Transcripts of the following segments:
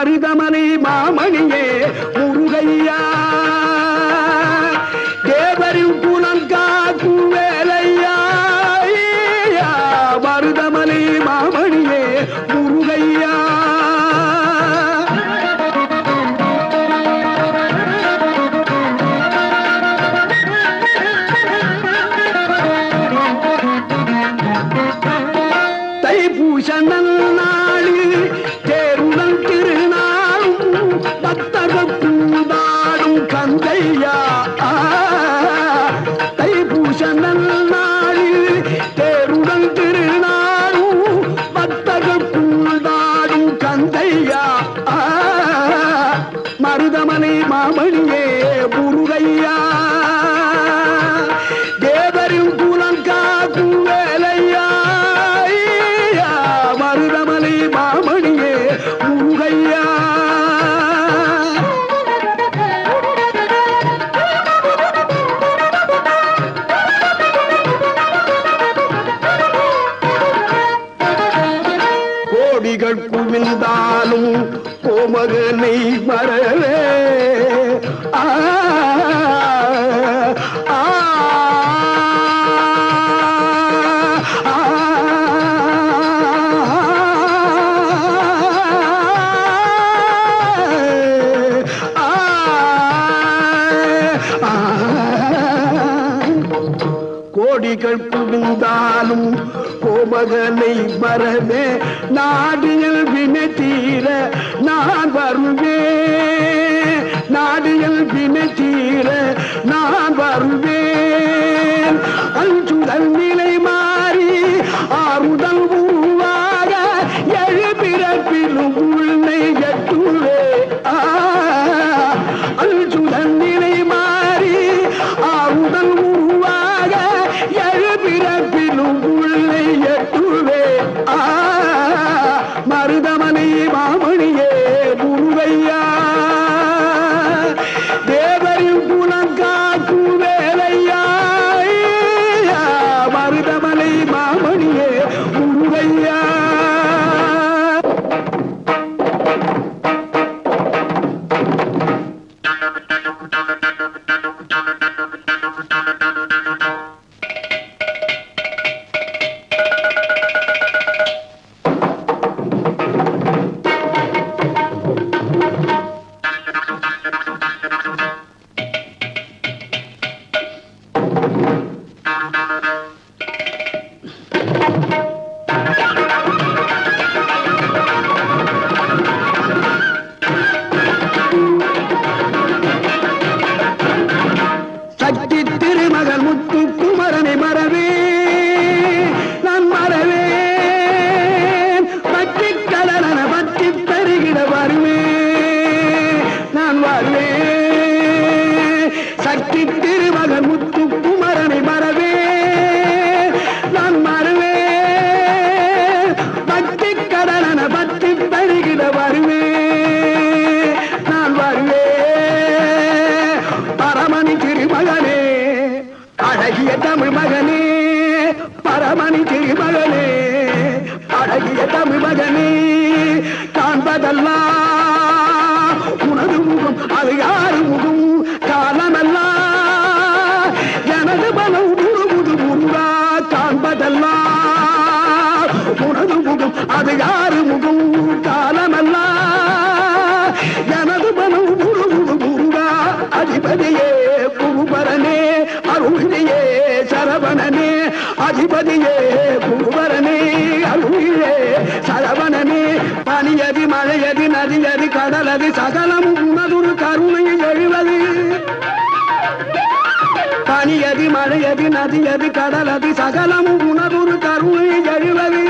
மருதமலை மாமணியே முருகையா. திங்கள் குவிந்தாலும் கோமகனை மறவே ஆ கோடிகள் குவிந்தாலும் கோமகனை மறவே நாடு அஞ்சுதல் நிலை என்பதெல்லாம் உனது முகம் அது யாரு முகம் காலமெல்லாம் எனது மனம் முழுமுது முருகா காண்பதெல்லாம் உனது முகம் அது யாரு முகம் நதி அது கடல் அது சகலமும் உனதுரு கருணை எழுவது.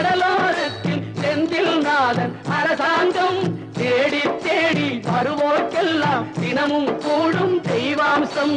கடலோரத்தில் செந்தில் நாதன் அரசாங்கம் தேடி தேடி வருவோர்க்கெல்லாம் தினமும் கூடும் தெய்வாம்சம்.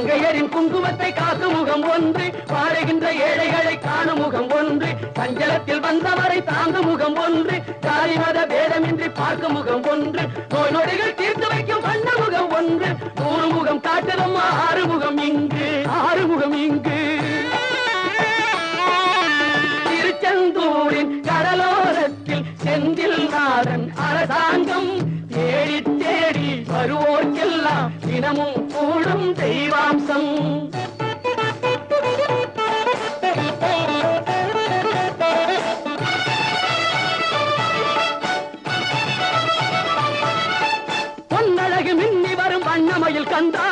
மங்கையரின் குங்குமத்தை காக்கும் முகம் ஒன்று பாடுகின்ற ஏழைகளை காணும் முகம் ஒன்று சஞ்சலத்தில் வந்தவரை தாங்கும் முகம் ஒன்று ஜாதி மத பேதமின்றி பார்க்கும் முகம் ஒன்று நோய் நொடிகள் தீர்த்து வைக்கும் வண்ண முகம் ஒன்று நூறு முகம் காட்டுதம்மா ஆறு முகம் இங்கு ஆறு முகம் இங்கு. திருச்செந்தூரின் கடலோரத்தில் செந்தில் நாதன் அரசாங்கம் தெய்வாம்சம் பொன்னழகு மின்னி வரும் வண்ணமயில் கந்தா.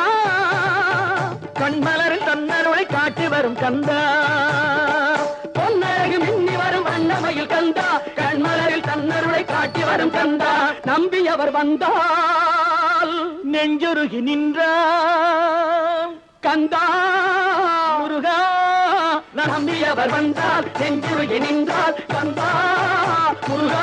கண்மலரும் தன்னருளை காட்டி வரும் கந்தா. பொன்னழகு மின்னி வரும் வண்ணமயில் கந்தா. கண்மலரில் தன்னருளை காட்டி வரும் கந்தா. நம்பியவர் வந்தால் நெஞ்சொருகி நின்றார். கந்தா முருகா நம்பியவர் வந்தால் நெஞ்சுருகி நின்றால் கந்தா முருகா.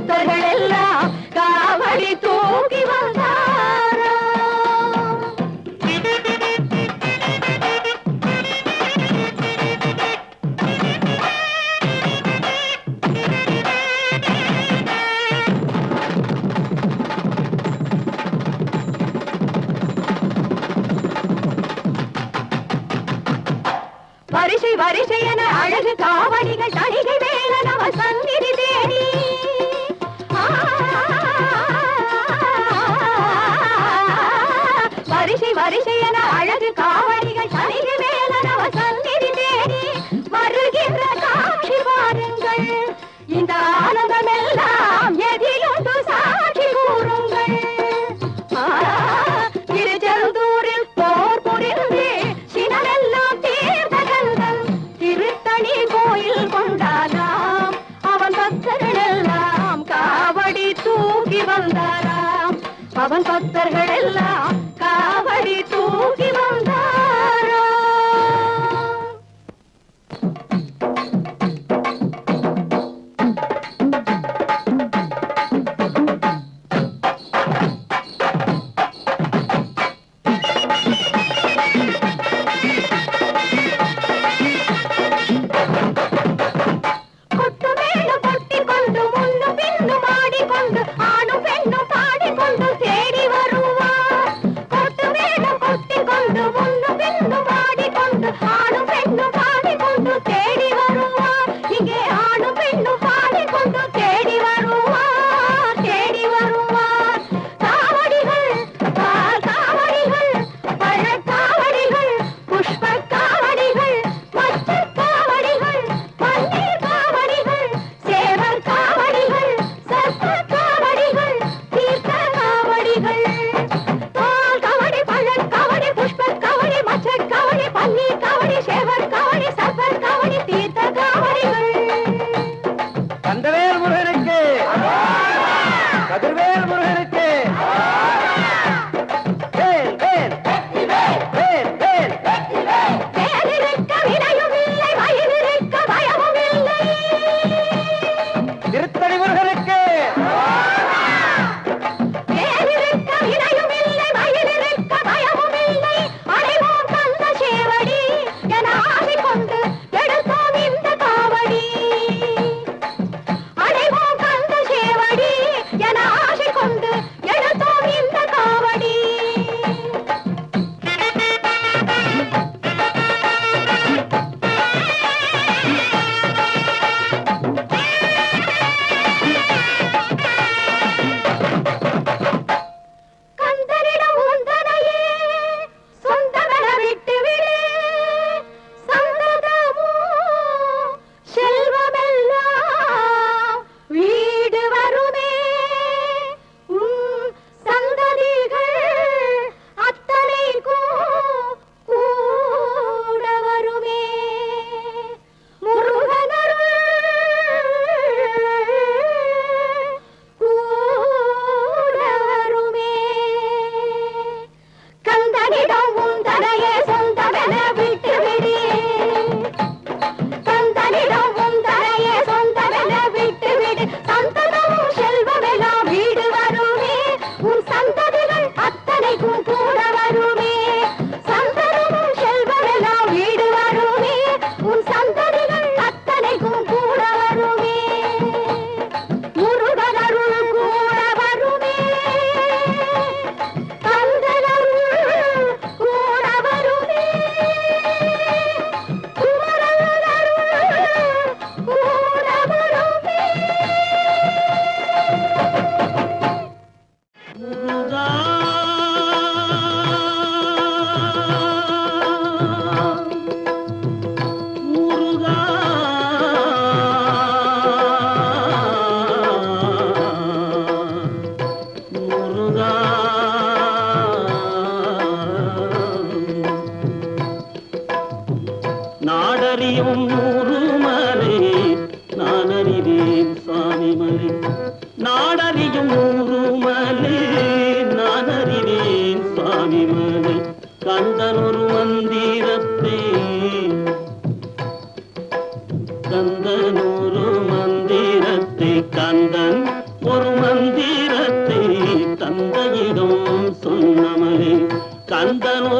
ಭಕ್ತಗಳೆಲ್ಲ ಕಾವಡಿ ತೂಗಿವ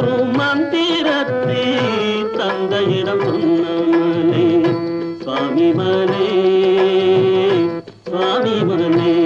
ஒரு மந்திரத்தை தந்தையிடம் சொன்னமலே சுவாமி மலே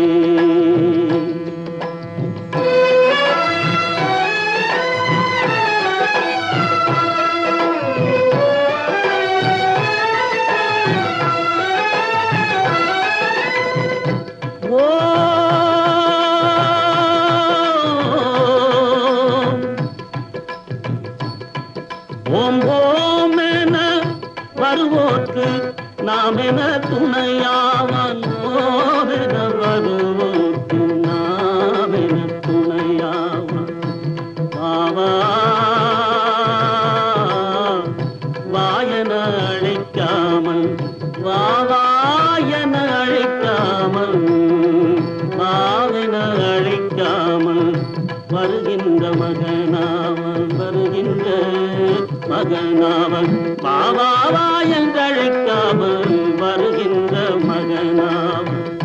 மகனாவன். பாவாவா என்றழைக்காமல் வருகின்ற மகனாவன்.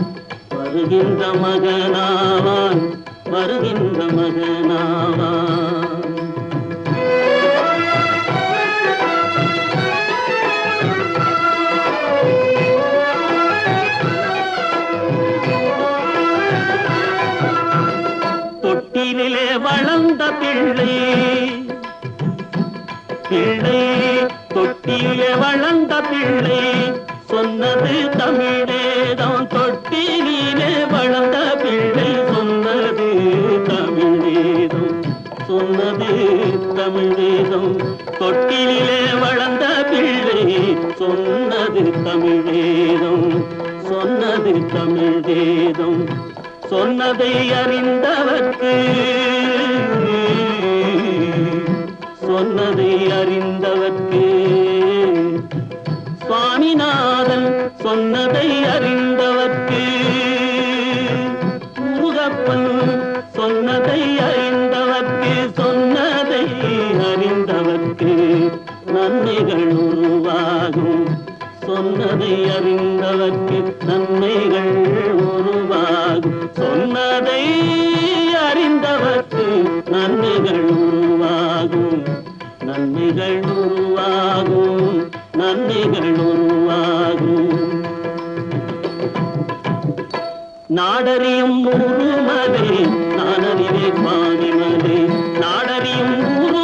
வருகின்ற மகனாவான். வருகின்ற மகனாவான். தொட்டிலே வளர்ந்த பிள்ளை பிள்ளை சொன்னது தமிழே தான் தொட்டிலே வளர்ந்த பிள்ளை. சொன்னது தமிழேதும் சொன்னது தமிழேதும் தொட்டிலே வளர்ந்த பிள்ளை. சொன்னது தமிழேதும் சொன்னது தமிழேதும் சொன்னதை அறிந்தவர்க்கு. சொன்னதை அறிந்த நன்மைகள் உருவாகும். நாடறியும் ஊரு ஊருமலை நானறிவே மதே நாடறியும் ஊரு